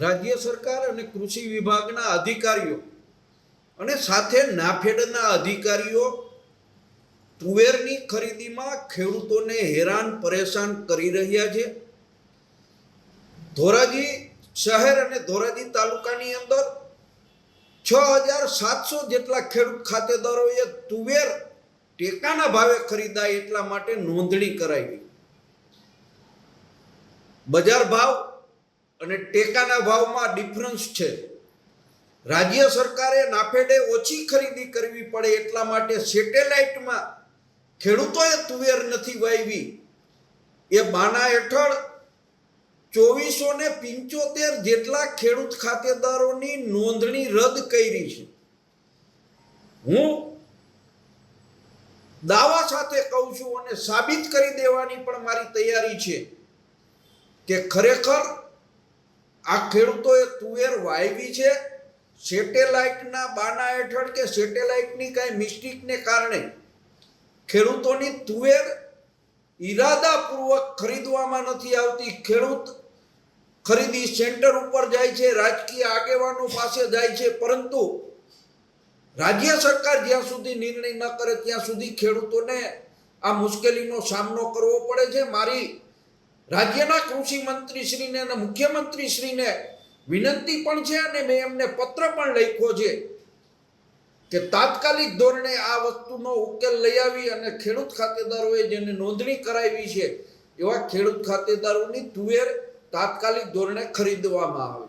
રાજ્ય સરકાર અને કૃષિ વિભાગના અધિકારીઓ અને સાથે નાફેડના અધિકારીઓ તુવેરની ખરીદીમાં ખેડૂતોને હેરાન પરેશાન કરી રહ્યા છે. ધોરાજી શહેર અને ધોરાજી તાલુકાની અંદર છ હજાર સાતસો જેટલા ખેડૂત ખાતેદારોએ તુવેર ટેકાના ભાવે ખરીદાય એટલા માટે નોંધણી કરાવી. બજાર ભાવ અને ટેકાના ભાવમાં ડિફરન્સ છે. રાજ્ય સરકારે નાફેડે ઓછી ખરીદી કરવી પડે એટલા માટે સેટેલાઇટમાં ખેડૂતોએ તુવેર નથી વાવી એ બાના હેઠળ ચોવીસો ને પિંચોતેર જેટલા ખેડૂત ખાતેદારોની નોંધણી રદ કરી છે. હું દાવા સાથે કહું છું અને સાબિત કરી દેવાની પણ મારી તૈયારી છે કે ખરેખર આ ખેડૂતોએ તુવેર વાવી છે. સેટેલાઇટના બાના હેઠળ કે સેટેલાઇટની કાંઈ મિસ્ટેકને કારણે ખેડૂતોની તુવેર ઈરાદાપૂર્વક ખરીદવામાં નથી આવતી. ખેડૂત ખરીદી સેન્ટર ઉપર જાય છે, રાજકીય આગેવાનો પાસે જાય છે, પરંતુ રાજ્ય સરકાર જ્યાં સુધી નિર્ણય ન કરે ત્યાં સુધી ખેડૂતોને આ મુશ્કેલીનો સામનો કરવો પડે છે. મારી રાજ્યના કૃષિ મંત્રીશ્રીને અને મુખ્યમંત્રીશ્રીને વિનંતી પણ છે અને મેં એમને પત્ર પણ લખ્યો છે કે તાત્કાલિક ધોરણે આ વસ્તુનો ઉકેલ લઈ આવી અને ખેડૂત ખાતેદારોએ જેને નોંધણી કરાવી છે એવા ખેડૂત ખાતેદારોની તુવેર તાત્કાલિક ધોરણે ખરીદવામાં આવે.